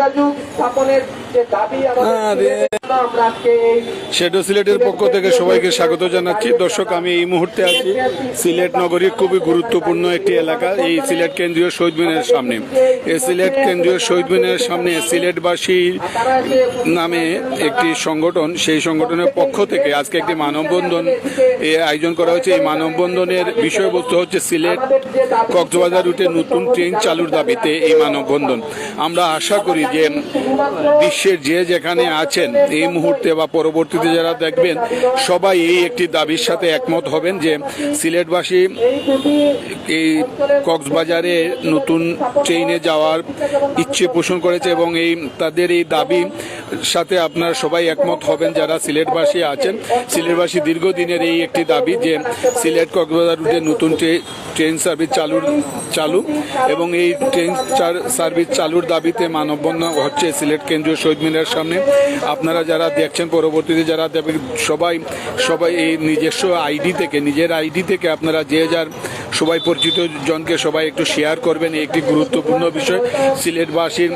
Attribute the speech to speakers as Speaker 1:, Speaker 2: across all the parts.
Speaker 1: যোগাযোগ স্থাপনের
Speaker 2: শেডো সিলেটের পক্ষ থেকে সবাইকে স্বাগত জানাচ্ছি। দর্শক আমি এই মুহূর্তে আছি। সিলেট নগরীর খুবই গুরুত্বপূর্ণ একটি এলাকা। এই সিলেট কেন্দ্রীয় শহীদ মিনারের সামনে। এই সিলেট কেন্দ্রীয় শহীদ মিনারের সামনে সিলেটবাসী নামে একটি সংগঠন সেই সংগঠনের পক্ষ থেকে আজকে একটি মানববন্ধন এ আয়োজন করা হয়েছে। এই মানববন্ধনের বিষয়বস্তু হচ্ছে সিলেট কক্সবাজার রুটে নতুন ট্রেন চালুর দাবিতে এই মানববন্ধন। আমরা আশা করি যে বিশ্বের যে যেখানে আছেন, এই মুহূর্তে বা পরবর্তীতে যারা দেখবেন, সবাই এই একটি দাবির সাথে একমত হবেন যে সিলেটবাসী এই কক্সবাজারে নতুন ট্রেনে যাওয়ার ইচ্ছে পোষণ করেছে এবং এই তাদের এই দাবি সাথে আপনারা সবাই একমত হবেন যারা সিলেটবাসী আছেন। সিলেটবাসী দীর্ঘদিনের এই একটি দাবি যে সিলেট কক্সবাজার রুটে নতুন ট্রে- ট্রেন সার্ভিস চালুর, চালু এবং এই ট্রেন সার্ভিস চালুর দাবিতে মানববন্ধন হচ্ছে সিলেট কেন্দ্রীয় শহীদ মিনারের সামনে। আপনারা যারা দেখছেন পরবর্তীতে, যারা সবাই সবাই এই নিজস্ব আইডি থেকে, নিজের আইডি থেকে আপনারা যে যার সবাই পরিচিত জনকে সবাই একটু শেয়ার করবেন। একটি গুরুত্বপূর্ণ বিষয়, সিলেটবাসীর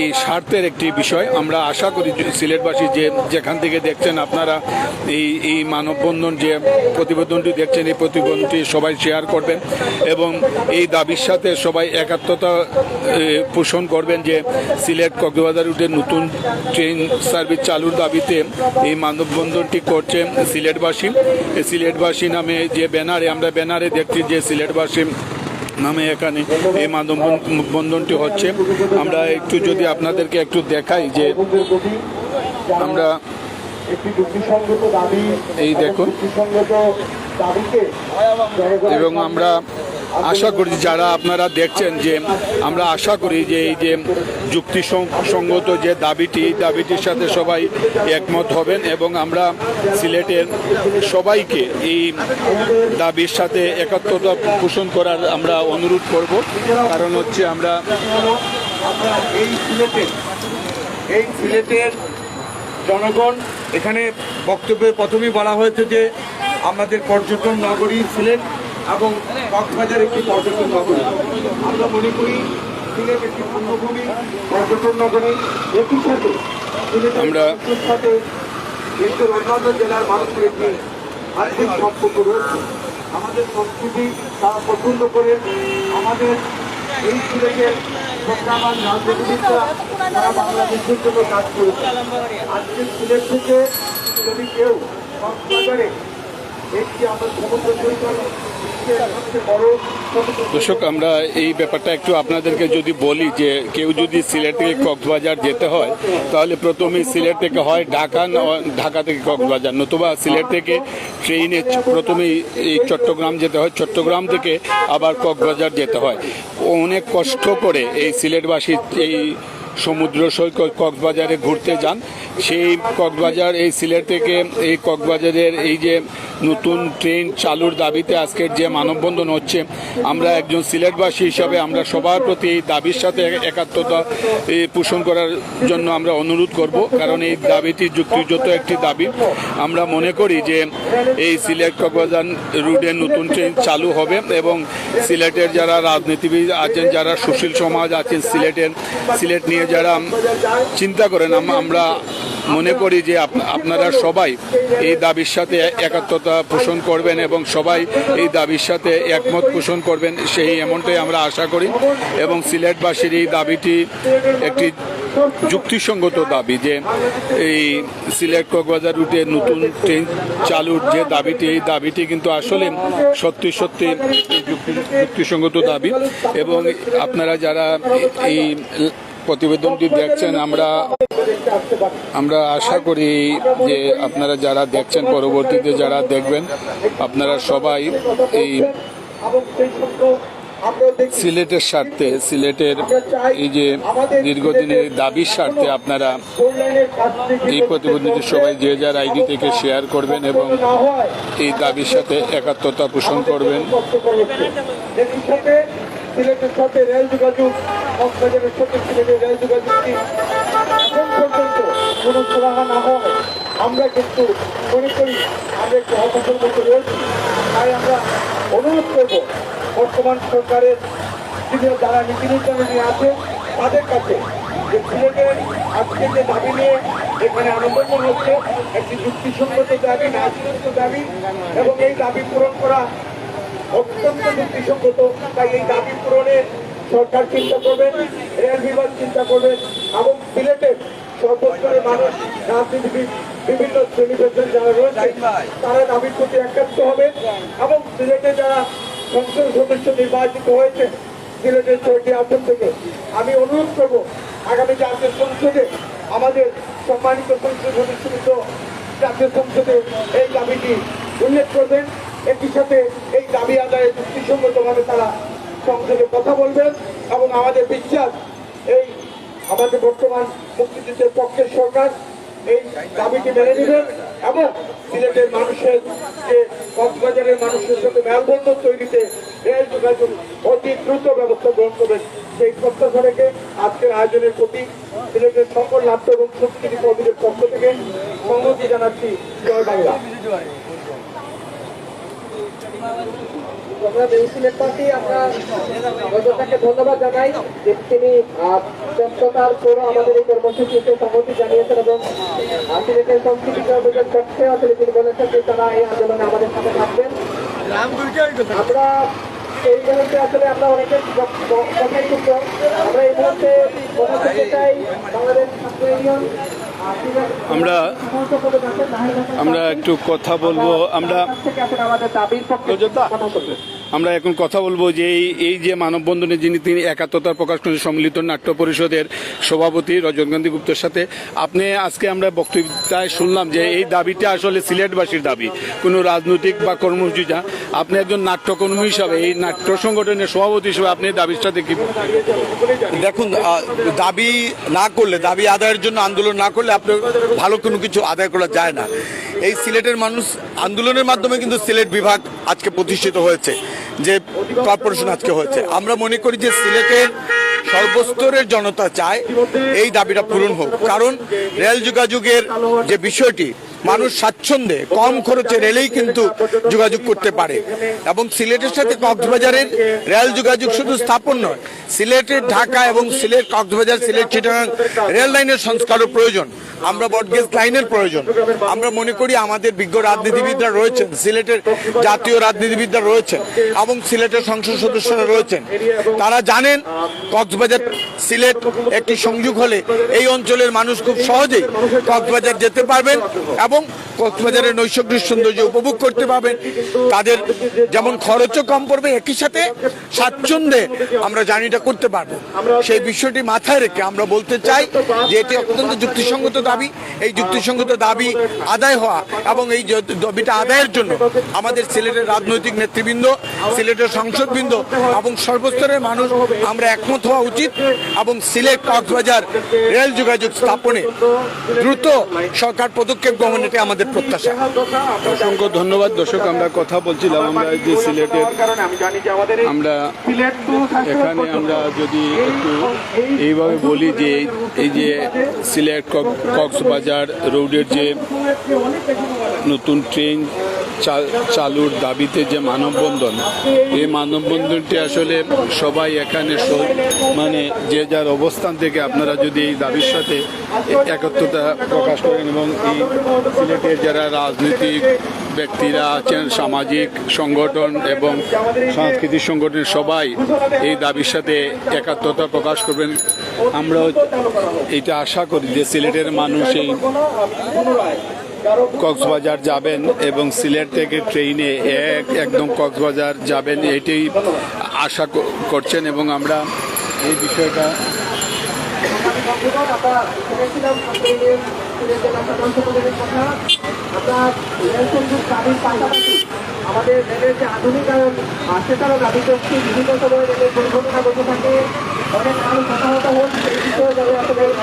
Speaker 2: এই স্বার্থের একটি বিষয়। আমরা আশা করি সিলেটবাসী যে যেখান থেকে দেখছেন, আপনারা এই এই মানববন্ধন যে প্রতিবেদনটি দেখছেন, এই প্রতিবেদনটি সবাই শেয়ার করবেন এবং এই দাবির সাথে সবাই একাত্মতা পোষণ করবেন যে সিলেট কক্সবাজার রুটে নতুন ট্রেন সার্ভিস চালুর দাবিতে এই মানববন্ধনটি করছে সিলেটবাসী। সিলেটবাসী নামে যে ব্যানারে, আমরা ব্যানারে দেখছি যে সিলেটবাসী নামে এখানে এই মানববন্ধনটি হচ্ছে। আমরা একটু যদি আপনাদেরকে একটু দেখাই যে আমরা এই দেখুন। এবং আমরা আশা করি যারা আপনারা দেখছেন যে আমরা আশা করি যে এই যে যুক্তিসঙ্গত যে দাবিটি, এই দাবিটির সাথে সবাই একমত হবেন এবং আমরা সিলেটের সবাইকে এই দাবির সাথে একাত্মতা পোষণ করার আমরা অনুরোধ করব। কারণ হচ্ছে আমরা
Speaker 1: এই সিলেটের এই সিলেটের জনগণ, এখানে বক্তব্যে প্রথমেই বলা হয়েছে যে আমাদের পর্যটন নগরী সিলেট। এবং কক্সবাজার একটি পর্যটন নগরী। আমরা মনে করি সিলেট একটি পূর্ণভূমি পর্যটন নগরী। একই সাথে
Speaker 2: আমরা-
Speaker 1: সাথে দেশের অন্যান্য জেলার মানুষের একটি আর্থিক সম্পর্ক রয়েছে। আমাদের সংস্কৃতি তারা পছন্দ করে আমাদের এই সিলেটের সংগ্রামান রাজনীতিবিদরা তারা বাংলাদেশের জন্য কাজ করেছে আজকে সিলেট থেকে যদি কেউ কক্সবাজারে একটি আমার সমুদ্র সৈকত
Speaker 2: দর্শক, আমরা এই ব্যাপারটা একটু আপনাদেরকে যদি বলি যে কেউ যদি সিলেট থেকে কক্সবাজার যেতে হয়, তাহলে প্রথমেই সিলেট থেকে হয় ঢাকা ঢাকা থেকে কক্সবাজার। নতুবা সিলেট থেকে ট্রেনে প্রথমেই এই চট্টগ্রাম যেতে হয়, চট্টগ্রাম থেকে আবার কক্সবাজার যেতে হয়। অনেক কষ্ট করে এই সিলেটবাসী এই সমুদ্র সৈকত কক্সবাজারে ঘুরতে যান। সেই কক্সবাজার, এই সিলেট থেকে এই কক্সবাজারের এই যে নতুন ট্রেন চালুর দাবিতে আজকের যে মানববন্ধন হচ্ছে, আমরা একজন সিলেটবাসী হিসাবে আমরা সবার প্রতি এই দাবির সাথে একাত্মতা পোষণ করার জন্য আমরা অনুরোধ করব। কারণ এই দাবিটি যুক্তিযুক্ত একটি দাবি। আমরা মনে করি যে এই সিলেট কক্সবাজার রুটে নতুন ট্রেন চালু হবে এবং সিলেটের যারা রাজনীতিবিদ আছেন, যারা সুশীল সমাজ আছেন, সিলেটের, সিলেট নিয়ে যারা চিন্তা করেন আমরা মনে করি যে আপ- আপনারা সবাই এই দাবির সাথে একাত্মতা পোষণ করবেন এবং সবাই এই দাবির সাথে একমত পোষণ করবেন, সেই এমনটাই আমরা আশা করি। এবং সিলেটবাসীর এই দাবিটি একটি যুক্তিসঙ্গত দাবি যে এই সিলেট কক্সবাজার রুটে নতুন ট্রেন চালুর যে দাবিটি, এই দাবিটি কিন্তু আসলে সত্যি সত্যি যুক্তি- যুক্তিসঙ্গত দাবি। এবং আপনারা যারা এই প্রতিবেদনটি দেখছেন, আমরা আমরা আশা করি যে আপনারা যারা দেখছেন, পরবর্তীতে যারা দেখবেন, আপনারা সবাই এই সিলেটের স্বার্থে, সিলেটের এই যে দীর্ঘদিনের দাবির স্বার্থে আপনারা এই প্রতিবেদনটি সবাই যে যার আইডি থেকে শেয়ার করবেন এবং এই দাবির সাথে একাত্মতা পোষণ করবেন।
Speaker 1: সিলেটের সাথে রেল যোগাযোগ, কক্সবাজারের সাথে সিলেটের রেল যোগাযোগটি এখন পর্যন্ত কোনো সুরাহা না হয় আমরা কিন্তু মনে করি আমরা একটু হতাশার মধ্যে রয়েছি। তাই আমরা অনুরোধ করব, বর্তমান সরকারের যারা নীতি নির্ধারণী আছে, তাদের কাছে যে সিলেটের আজকে যে দাবি নিয়ে এখানে আনন্দ হচ্ছে, একটি যুক্তিসঙ্গত দাবি ন্যায্যত দাবি, এবং এই দাবি পূরণ করা অত্যন্ত যুক্তিসঙ্গত। তাই এই দাবি পূরণে সরকার চিন্তা করবেন রেল বিভাগ চিন্তা করবেন এবং সিলেটের সর্বস্তরের মানুষ, রাজনীতিবিদ, বিভিন্ন শ্রেণি পেশার যারা রয়েছে, তারা দাবির প্রতি একাত্ম হবে। এবং সিলেটে যারা সংসদ সদস্য নির্বাচিত হয়েছে, সিলেটের ছয়টি আসন থেকে, আমি অনুরোধ করব, আগামী জাতীয় সংসদে আমাদের সম্মানিত সংসদ সদস্যবৃন্দ, জাতীয় সংসদে এই দাবিটি উল্লেখ করবেন। একই সাথে এই দাবি আদায়ে যুক্তিসঙ্গতভাবে তারা সংসদে কথা বলবেন এবং আমাদের বিশ্বাস, এই আমাদের বর্তমান মুক্তিযুদ্ধের পক্ষের সরকার এই দাবিটি মেনে নেবেন এবং সিলেটের মানুষের যে কক্সবাজারের মানুষের সাথে মেলবন্ধন তৈরিতে রেল যোগাযোগ অতি দ্রুত ব্যবস্থা গ্রহণ করবেন সেই প্রত্যাশা রেখে আজকের আয়োজনের প্রতি সিলেটের সকল নাট্য এবং সংস্কৃতি কর্মীদের পক্ষ থেকে সংহতি জানাচ্ছি জয় বাংলা।
Speaker 3: আমরা পার্টি আমরা গজতাকে ধন্যবাদ জানাই যে তিনি ব্যস্ততার আমাদের এই কর্মসূচিতে সম্মতি জানিয়েছেন এবং সিলেটের সংস্কৃতি কর্মীদের পক্ষে আসলে তিনি বলেছেন যে তারা এই আন্দোলনে আমাদের সাথে থাকবেন। আমরা এই মুহূর্তে আসলে আমরা অনেকের ক- ক- কথাই শুনব আমরা এই মুহূর্তে কথা বলতে চাই বাংলাদেশ ছাত্র ইউনিয়ন
Speaker 2: আমরা আমরা একটু কথা বলব আমরা আমরা এখন কথা বলব যে এই এই যে মানববন্ধনে যিনি তিনি একাত্মতা প্রকাশ করেন সম্মিলিত নাট্য পরিষদের সভাপতি রজনকান্তি গুপ্তের সাথে, আপনি আজকে আমরা বক্তব্যটায় শুনলাম যে এই দাবিটা আসলে সিলেটবাসীর দাবি, কোনো রাজনৈতিক বা কর্মসূচি না। আপনি একজন নাট্যকর্মী হিসাবে, এই নাট্য সংগঠনের সভাপতি হিসেবে আপনি দাবির সাথে কি
Speaker 4: দেখুন দাবি না করলে, দাবি আদায়ের জন্য আন্দোলন না করলে আপনার ভালো কোনো কিছু আদায় করা যায় না। এই সিলেটের মানুষ আন্দোলনের মাধ্যমে কিন্তু সিলেট বিভাগ আজকে প্রতিষ্ঠিত হয়েছে, যে কর্পোরেশন আজকে হয়েছে। আমরা মনে করি যে সিলেটের সর্বস্তরের জনতা চায় এই দাবিটা পূরণ হোক। কারণ রেল যোগাযোগের যে বিষয়টি মানুষ স্বাচ্ছন্দ্যে কম খরচে রেলেই কিন্তু যোগাযোগ করতে পারে। এবং সিলেটের সাথে কক্সবাজারের রেল যোগাযোগ শুধু স্থাপন নয়, সিলেটের ঢাকা এবং সিলেট, কক্সবাজার, সিলেট, চিটাগাং রেল লাইনের সংস্কারও প্রয়োজন। আমরা বটগেজ লাইনের প্রয়োজন। আমরা মনে করি আমাদের বিজ্ঞ রাজনীতিবিদরা রয়েছেন, সিলেটের জাতীয় রাজনীতিবিদরা রয়েছেন এবং সিলেটের সংসদ সদস্যরা রয়েছেন। তারা জানেন কক্সবাজার, সিলেট একটি সংযোগ হলে এই অঞ্চলের মানুষ খুব সহজেই কক্সবাজার যেতে পারবেন এবং কক্সবাজারের নৈসর্গিক সৌন্দর্য উপভোগ করতে পারবেন। তাদের যেমন খরচও কম পড়বে, একই সাথে স্বাচ্ছন্দ্যে আমরা জার্নিটা করতে পারব। সেই বিষয়টি মাথায় রেখে আমরা বলতে চাই যে এটি অত্যন্ত যুক্তিসঙ্গত দাবি। এই যুক্তিসঙ্গত দাবি আদায় হওয়া এবং এই দাবিটা আদায়ের জন্য আমাদের সিলেটের রাজনৈতিক নেতৃবৃন্দ, সিলেটের সংসদবৃন্দ এবং সর্বস্তরের মানুষ আমরা একমত হওয়া উচিত এবং সিলেট কক্সবাজার রেল যোগাযোগ স্থাপনে দ্রুত সরকার পদক্ষেপ গ্রহণ এটি আমাদের প্রত্যাশা।
Speaker 2: অসংখ্য ধন্যবাদ। দর্শক, আমরা কথা বলছিলাম, আমরা যে সিলেটের আমরা এখানে আমরা যদি একটু এইভাবে বলি যে, এই যে সিলেট কক- কক্সবাজার রোডের যে নতুন ট্রেন চালুর দাবিতে যে মানববন্ধন, এই মানববন্ধনটি আসলে সবাই এখানে মানে যে যার অবস্থান থেকে আপনারা যদি এই দাবির সাথে একত্রতা প্রকাশ করেন এবং এই সিলেটের যারা রাজনৈতিক ব্যক্তিরা আছেন, সামাজিক সংগঠন এবং সাংস্কৃতিক সংগঠনের সবাই এই দাবির সাথে একাত্মতা প্রকাশ করবেন। আমরা এটা আশা করি যে সিলেটের মানুষ এই কক্সবাজার যাবেন এবং সিলেট থেকে ট্রেনে এক একদম কক্সবাজার যাবেন, এটাই আশা করছেন এবং আমরা এই বিষয়টা
Speaker 3: আমরা শুনেছিলাম সম্পাদকের কথা। আমরা আমাদের রেলের যে আধুনিকায়ন সেটারও দাবি করছি। বিভিন্ন সময় রেলের দুর্ঘটনা ঘটে থাকে। অনেক মানুষ হতাহত হন সেই বিষয়ে যাতে আসলে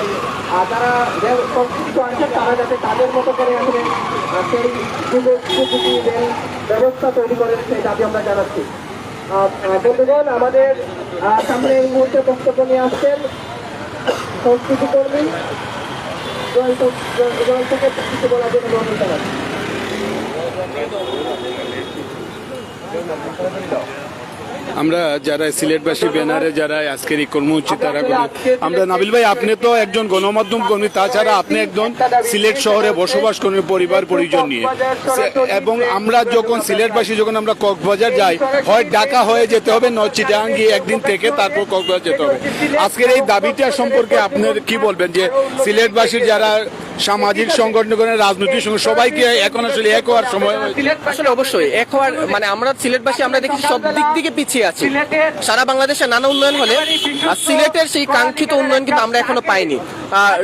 Speaker 3: যারা রেল সংশ্লিষ্ট আছেন, তারা যাতে তাদের মতো করে আসলে সেই যুগ- উপযোগী রেল ব্যবস্থা তৈরি করেন, সেই দাবি আমরা জানাচ্ছি। বন্ধুগণ, আমাদের সামনে এই মুহূর্তে বক্তব্য নিয়ে আসছেন সংস্কৃতি কর্মী জয় জয়- জয় থেকে কিছু বলার জন্য অনুরোধ জানাচ্ছি
Speaker 2: আমরা যারা সিলেটবাসী, ব্যানারে যারা আজকের এই কর্মসূচি, তারা আমরা নাবিল ভাই, আপনি তো একজন গণমাধ্যম কর্মী, তাছাড়া আপনি একজন সিলেট শহরে বসবাস করেন, পরিবার, পরিজন নিয়ে। এবং আমরা যখন সিলেটবাসী, যখন আমরা কক্সবাজার যাই, হয় ঢাকা হয়ে যেতে হবে, নয় চিটাগাং গিয়ে একদিন থেকে তারপর কক্সবাজার যেতে হবে। আজকের এই দাবিটা সম্পর্কে আপনার কি বলবেন যে সিলেটবাসীর যারা সামাজিক সংগঠনগণের রাজনৈতিক সঙ্গে সবাইকে এখন আসলে এক হওয়ার সময়।
Speaker 5: আসলে অবশ্যই এক হওয়ার মানে আমরা সিলেটবাসী, আমরা দেখি সব দিক থেকে পিছিয়ে আছি সারা বাংলাদেশে নানা উন্নয়ন হলে সিলেটের সেই কাঙ্ক্ষিত উন্নয়ন কিন্তু আমরা এখনও পাইনি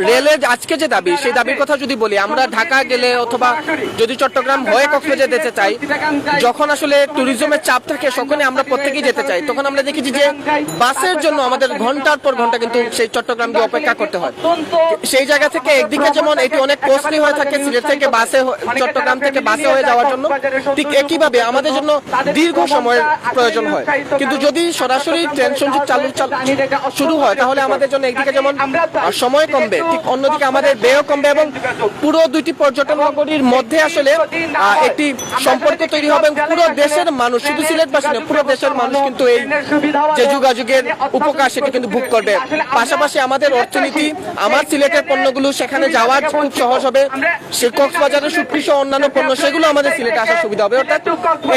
Speaker 5: রেলের আজকে যে দাবি, সেই দাবির কথা যদি বলি, আমরা ঢাকা গেলে অথবা যদি চট্টগ্রাম হয়ে কক্সবাজার যেতে চাই, যখন আসলে ট্যুরিজমের চাপ থাকে, তখনই আমরা প্রত্যেকেই যেতে চাই। তখন আমরা দেখেছি যে বাসের জন্য আমাদের ঘণ্টার পর ঘণ্টা কিন্তু সেই চট্টগ্রাম গিয়ে অপেক্ষা করতে হয়। সেই জায়গা থেকে একদিকে যেমন এটি অনেক কস্টলি হয়ে থাকে, সিলেট থেকে বাসে চট্টগ্রাম থেকে বাসে হয়ে যাওয়ার জন্য, ঠিক একইভাবে আমাদের জন্য দীর্ঘ সময়ের প্রয়োজন হয়। কিন্তু যদি সরাসরি ট্রেন সংযোগ চালু শুরু হয়, তাহলে আমাদের জন্য একদিকে যেমন সময় কমবে, ঠিক অন্যদিকে আমাদের ব্যয় কমবে এবং পুরো দুইটি পর্যটন নগরীর মধ্যে আসলে একটি সম্পর্ক তৈরি হবে পুরো দেশের মানুষ, শুধু সিলেটবাসী নয়, পুরো দেশের মানুষ কিন্তু এই যে যোগাযোগের উপকার সেটা কিন্তু ভোগ করবে। পাশাপাশি আমাদের অর্থনীতি, আমার সিলেটের পণ্যগুলো সেখানে যাওয়ার খুব সহজ হবে। সে কক্সবাজারের সহ অন্যান্য পণ্য, সেগুলো আমাদের সিলেটে আসার সুবিধা হবে। অর্থাৎ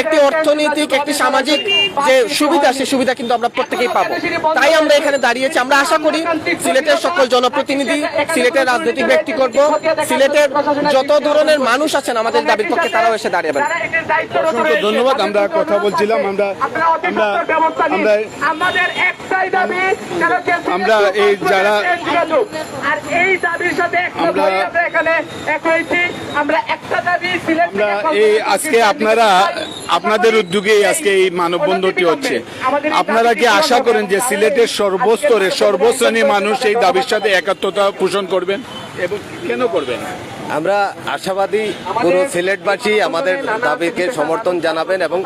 Speaker 5: একটি অর্থনৈতিক, একটি সামাজিক যে সুবিধা সেই সুবিধা কিন্তু আমরা প্রত্যেকেই পাবো। তাই আমরা এখানে দাঁড়িয়েছি। আমরা আশা করি সিলেটের সকল জনপ্রতিনিধি সিলেটের রাজনৈতিক ব্যক্তিবর্গ সিলেটের যত ধরনের মানুষ আছেন আমাদের দাবির পক্ষে তারাও এসে দাঁড়াবেন
Speaker 2: অসংখ্য ধন্যবাদ আমরা কথা বলছিলাম আমরা আমরা আমরা
Speaker 3: আমাদের একটাই দাবি
Speaker 2: আমরা এই যারা-
Speaker 3: আর এই দাবির সাথে
Speaker 2: আমরা-
Speaker 3: এখানে এক হয়েছি। আমরা একটা দাবি সিলেট
Speaker 2: এই আজকে আপনারা আপনাদের উদ্যোগে আজকে এই মানববন্ধনটি হচ্ছে। আপনারা কি আশা করেন যে সিলেটের সর্বস্তরে সর্বশ্রেণীর মানুষ এই দাবির সাথে একাত্মতা পোষণ করবেন এবং কেন করবেন?
Speaker 6: আমরা আশাবাদী পুরো সিলেটবাসী আমাদের দাবিকে সমর্থন জানাবেন এবং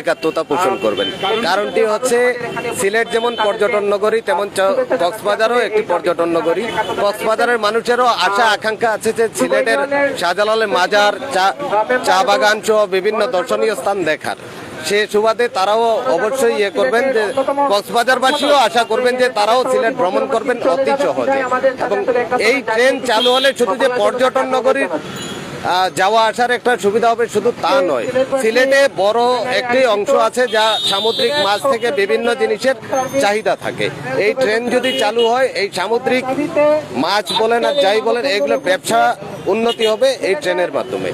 Speaker 6: একাত্মতা পোষণ করবেন। কারণটি হচ্ছে, সিলেট যেমন পর্যটন নগরী, তেমন কক্সবাজারও একটি পর্যটন নগরী। কক্সবাজারের মানুষেরও আশা, আকাঙ্ক্ষা আছে যে সিলেটের শাহজালালের মাজার, চা চা বাগান সহ বিভিন্ন দর্শনীয় স্থান দেখার। সে সুবাদে তারাও অবশ্যই ইয়ে করবেন যে কক্সবাজারবাসীও আশা করবেন যে তারাও সিলেট ভ্রমণ করবেন অতি সহজে। এবং এই ট্রেন চালু হলে শুধু যে পর্যটন নগরীর যাওয়া আসার একটা সুবিধা হবে শুধু তা নয়। সিলেটে বড় একটি অংশ আছে যা সামুদ্রিক মাছ থেকে বিভিন্ন জিনিসের চাহিদা থাকে। এই ট্রেন যদি চালু হয়, এই সামুদ্রিক মাছ বলেন আর যাই বলেন, এগুলো ব্যবসা উন্নতি হবে এই ট্রেনের মাধ্যমে।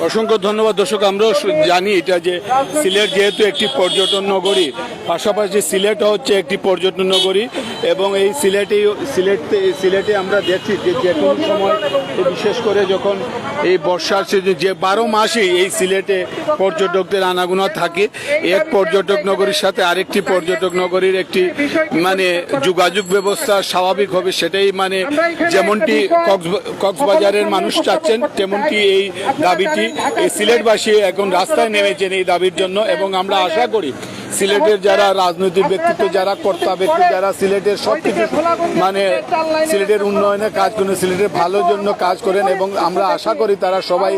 Speaker 2: অসংখ্য ধন্যবাদ। দর্শক আমরাও জানি এটা যে সিলেট যেহেতু একটি পর্যটন নগরী পাশাপাশি সিলেট হচ্ছে একটি পর্যটন নগরী এবং এই সিলেটে সিলেটে সিলেটে আমরা দেখছি যে যে কোনো সময় বিশেষ করে যখন এই বর্ষার সিজন যে বারো মাসেই এই সিলেটে পর্যটকদের আনাগোনা থাকে এক পর্যটক নগরীর সাথে আরেকটি পর্যটক নগরীর একটি মানে যোগাযোগ ব্যবস্থা স্বাভাবিক হবে সেটাই মানে যেমনটি কক্স- কক্সবাজারের মানুষ চাচ্ছেন তেমনটি এই দাবিটি। এই সিলেটবাসী এখন রাস্তায় নেমেছেন এই দাবির জন্য এবং আমরা আশা করি সিলেটের যারা রাজনৈতিক ব্যক্তিত্ব যারা কর্তা ব্যক্তি যারা সিলেটের সব কিছু মানে সিলেটের উন্নয়নে কাজ করেন সিলেটের ভালোর জন্য কাজ করেন এবং আমরা আশা করি তারা সবাই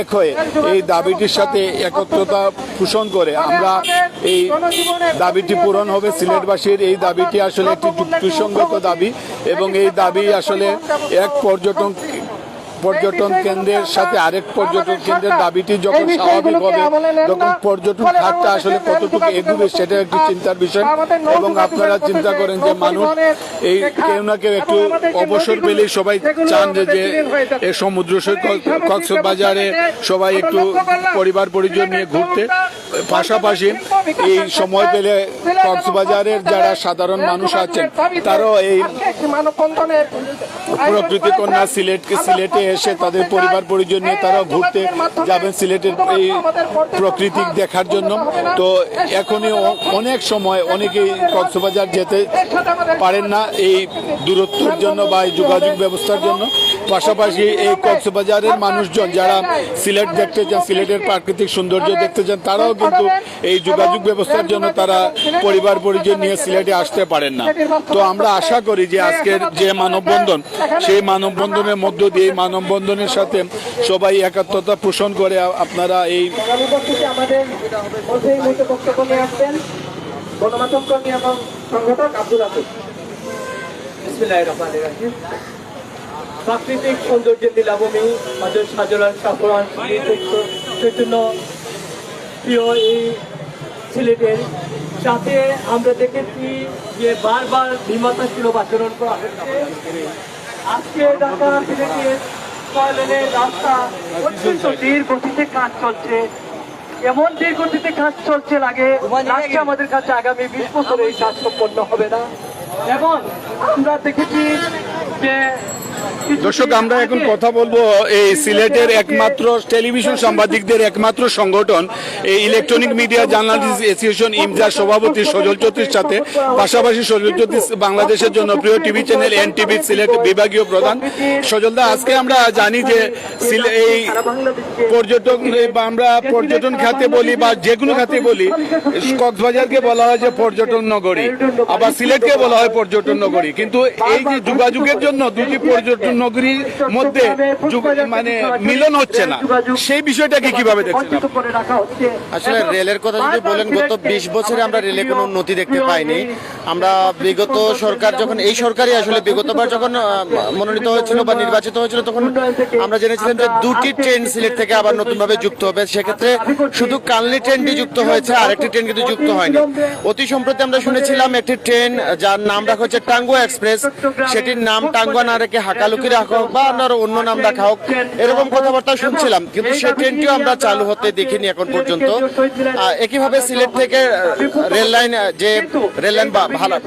Speaker 2: এক হয়ে এই দাবিটির সাথে একত্রতা পোষণ করে। আমরা এই দাবিটি পূরণ হবে সিলেটবাসীর। এই দাবিটি আসলে একটি যুক্তিসঙ্গত দাবি এবং এই দাবি আসলে এক পর্যটন পর্যটন কেন্দ্রের সাথে আরেক পর্যটন কেন্দ্রের দাবিটি যখন স্বাভাবিক হবে তখন পর্যটন খাতটা আসলে কতটুকু এগুবে সেটা একটি চিন্তার বিষয় এবং আপনারা চিন্তা করেন যে মানুষ এই কেউ না কেউ একটু অবসর পেলেই সবাই চান যে যে এই সমুদ্র সৈকত কক্সবাজারে সবাই একটু পরিবার পরিজন নিয়ে ঘুরতে। পাশাপাশি এই সময় পেলে কক্সবাজারের যারা সাধারণ মানুষ আছেন তারাও এই প্রকৃতি কন্যা সিলেট সিলেটে এসে তাদের পরিবার পরিজন নিয়ে তারা ঘুরতে যাবেন সিলেটের এই প্রকৃতিক দেখার জন্য। তো এখনই অনেক সময় অনেকেই কক্সবাজার যেতে পারেন না এই দূরত্বের জন্য বা এই যোগাযোগ ব্যবস্থার জন্য। পাশাপাশি এই কক্সবাজারের মানুষজন যারা সিলেট দেখতে চান, সিলেটের প্রাকৃতিক সৌন্দর্য দেখতে চান, তারাও কিন্তু এই যোগাযোগ ব্যবস্থার জন্য তারা পরিবার পরিজন নিয়ে সিলেটে আসতে পারেন না। তো আমরা আশা করি যে আজকের যে মানববন্ধন, সেই মানববন্ধনের মধ্য দিয়ে মানববন্ধনের সাথে সবাই একাত্মতা পোষণ করে আপনারা এই
Speaker 3: গণমাধ্যম কর্মী এবং সংগঠক আব্দুল আফিস
Speaker 7: প্রাকৃতিক সৌন্দর্যের নীলাভূমি আমাদের সাজলান সাফরান চৈতন্য প্রিয় এই সিলেটের সাথে আমরা দেখেছি যে বারবার বিমাতাশীল আচরণ করা হচ্ছে। আজকে ঢাকা সিলেটের ছয় লেনের রাস্তা অত্যন্ত ধীর গতিতে কাজ চলছে। এমন ধীর গতিতে কাজ চলছে লাগে আমাদের কাছে আগামী বিশ বছরে এই কাজ সম্পন্ন হবে না। এবং আমরা দেখেছি যে
Speaker 2: দর্শক, আমরা এখন কথা বলব এই সিলেটের একমাত্র টেলিভিশন সাংবাদিকদের একমাত্র সংগঠন, এই ইলেকট্রনিক মিডিয়া জার্নালিস্ট অ্যাসোসিয়েশন ইমজার সভাপতি সজল চৌধুরীর সাথে। পাশাপাশি সজল চৌধুরী বাংলাদেশের জন্য প্রিয় TV channel N TV Sylhet বিভাগীয় প্রধান। সজলদা আজকে আমরা জানি যে এই বা আমরা পর্যটন খাতে বলি বা যে কোনো খাতে বলি, কক্সবাজারকে বলা হয় যে পর্যটন নগরী, আবার সিলেটকে বলা হয় পর্যটন নগরী। কিন্তু এই যে যোগাযোগের জন্য দুটি পর্যটন নগরীর মধ্যে মানে মিলন হচ্ছে না। সেই বিষয়টাকে কীভাবে দেখছেন
Speaker 8: আসলে রেলের কথা যদি বলেন গত বিশ বছরে আমরা রেলে কোনো উন্নতি দেখতে পাইনি। আমরা বিগত সরকার যখন এই সরকারই আসলে বিগতবার যখন মনোনীত হয়েছিল বা নির্বাচিত হয়েছিল তখন আমরা জেনেছিলাম যে দুটি ট্রেন সিলেট থেকে আবার নতুনভাবে যুক্ত হবে সেক্ষেত্রে শুধু কালনি ট্রেনটি যুক্ত হয়েছে আরেকটি ট্রেন কিন্তু যুক্ত হয়নি। অতি সম্প্রতি আমরা শুনেছিলাম একটি ট্রেন যার নাম রাখা হচ্ছে টাঙ্গুয়া এক্সপ্রেস। সেটির নাম টাঙ্গুয়া না রেখে হাকালুকি রাখা হোক বা আপনার অন্য নাম রাখা হোক, এরকম কথাবার্তা শুনছিলাম, কিন্তু সেই ট্রেনটিও আমরা চালু হতে দেখিনি এখন পর্যন্ত। একইভাবে সিলেট থেকে রেল লাইন যে রেল লাইন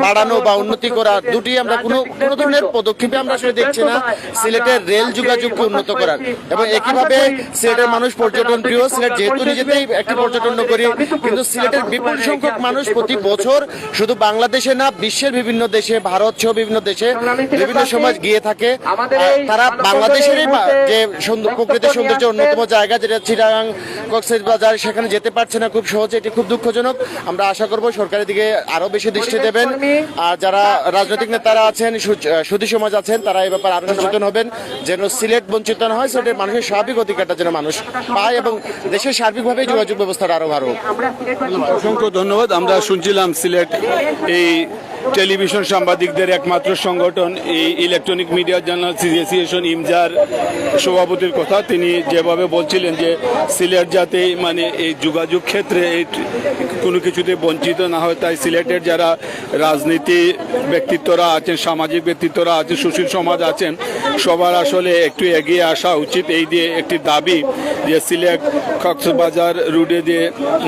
Speaker 8: বাড়ানো বা উন্নতি করা দুটি আমরা কোনো কোনো ধরনের পদক্ষেপে আমরা আসলে দেখছি না। সিলেটের রেল যোগাযোগকে উন্নত করার। এবং একইভাবে সিলেটের মানুষ পর্যটন প্রিয়, সিলেট যেহেতু নিজেতেই একটি পর্যটন নগরী, কিন্তু সিলেটের বিপুল সংখ্যক মানুষ প্রতি বছর শুধু বাংলাদেশে না, বিশ্বের বিভিন্ন দেশে, ভারত সহ বিভিন্ন দেশে বিভিন্ন সমাজ গিয়ে থাকে। তারা বাংলাদেশেরই বা- যে সুন্দর- প্রকৃতির সৌন্দর্য অন্যতম জায়গা যেটা চিরাং কক্সেস বাজার সেখানে যেতে পারছে না খুব সহজে এটি খুব দুঃখজনক। আমরা আশা করব সরকারের দিকে আরও বেশি দৃষ্টি দেবেন। আর যারা রাজনৈতিক নেতারা আছেন সুধী সমাজ আছেন তারা এই ব্যাপারে আরও সচেতন হবেন যেন সিলেট বঞ্চিত না হয় সিলেটের মানুষের স্বাভাবিক অধিকারটা যেন মানুষ পায় এবং দেশের সার্বিকভাবে যোগাযোগ ব্যবস্থাটা আরও ভালো
Speaker 2: অসংখ্য ধন্যবাদ আমরা শুনছিলাম সিলেট এই টেলিভিশন সাংবাদিকদের একমাত্র সংগঠন এই ইলেকট্রনিক মিডিয়া জার্নালিস্ট অ্যাসোসিয়েশন ইমজার সভাপতির কথা। তিনি যেভাবে বলছিলেন যে সিলেট যাতে মানে এই যোগাযোগ ক্ষেত্রে এই কোনো কিছুতে বঞ্চিত না হয়, তাই সিলেটের যারা রাজনীতি ব্যক্তিত্বরা আছেন, সামাজিক ব্যক্তিত্বরা আছেন, সুশীল সমাজ আছেন, সবার আসলে একটু এগিয়ে আসা উচিত। এই দিয়ে একটি দাবি যে সিলেট কক্সবাজার রুটে যে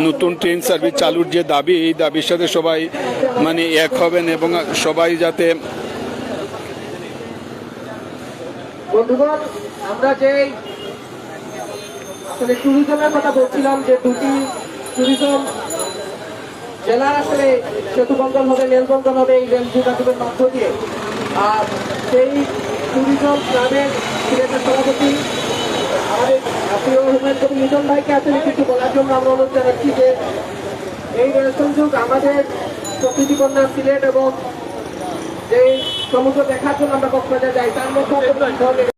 Speaker 2: নতুন ট্রেন সার্ভিস চালুর যে দাবি, এই দাবির সাথে সবাই মানে এক হবেন এবং সবাই যাতে
Speaker 3: বন্ধুগণ, আমরা যে আসলে ট্যুরিজমের কথা বলছিলাম যে দুটি ট্যুরিজম আসলে সেতু বন্ধন হবে রেল বন্ধন হবে, এই রেল যোগাযোগের মধ্য দিয়ে। আর সেই ট্যুরিজম ক্লাবের সিলেটের সভাপতি আমাদের মিটন ভাইকে আসলে কিছু বলার জন্য আমরা অনুরোধ জানাচ্ছি যে এই রেল সংযোগ আমাদের প্রকৃতি কন্যা সিলেট এবং যে সমুদ্র দেখার জন্য আমরা কক্সবাজার যাই তার মধ্যে